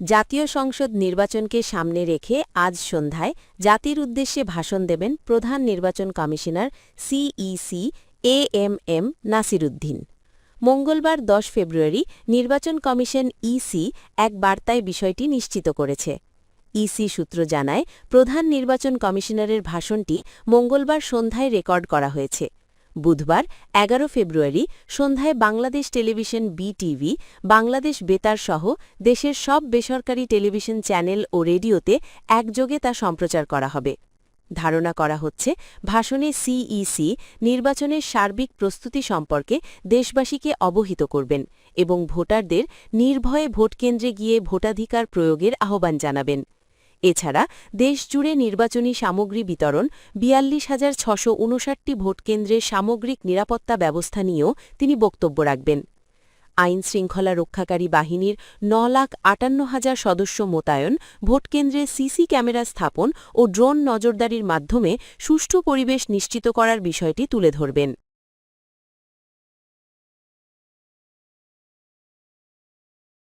জাতীয় সংসদ নির্বাচনকে সামনে রেখে আজ সন্ধ্যায় জাতির উদ্দেশ্যে ভাষণ দেবেন প্রধান নির্বাচন commissioner CEC A M M Nasiruddin. মঙ্গলবার দশ ফেব্রুয়ারি নির্বাচন কমিশন ইসি এক বার্তায় বিষয়টি নিশ্চিত করেছে। ইসি সূত্র জানায়, প্রধান নির্বাচন কমিশনারের ভাষণটি মঙ্গলবার সন্ধ্যায় রেকর্ড করা হয়েছে। বুধবার এগারো ফেব্রুয়ারি সন্ধ্যায় বাংলাদেশ টেলিভিশন বিটিভি বাংলাদেশ বেতার সহ দেশের সব বেসরকারি টেলিভিশন চ্যানেল ও রেডিওতে একযোগে তা সম্প্রচার করা হবে। ধারণা করা হচ্ছে, ভাষণে সিইসি নির্বাচনের সার্বিক প্রস্তুতি সম্পর্কে দেশবাসীকে অবহিত করবেন এবং ভোটারদের নির্ভয়ে ভোটকেন্দ্রে গিয়ে ভোটাধিকার প্রয়োগের আহ্বান জানাবেন। এছাড়া দেশজুড়ে নির্বাচনী সামগ্রী বিতরণ বিয়াল্লিশ হাজার ছশো উনষাটটি ভোটকেন্দ্রের সামগ্রিক নিরাপত্তা ব্যবস্থা নিয়েও তিনি বক্তব্য রাখবেন। আইন শৃঙ্খলা রক্ষাকারী বাহিনীর ন লাখ আটান্ন হাজার সদস্য মোতায়েন ভোটকেন্দ্রে সিসি ক্যামেরা স্থাপন ও ড্রোন নজরদারির মাধ্যমে সুষ্ঠু পরিবেশ নিশ্চিত করার বিষয়টি তুলে ধরবেন।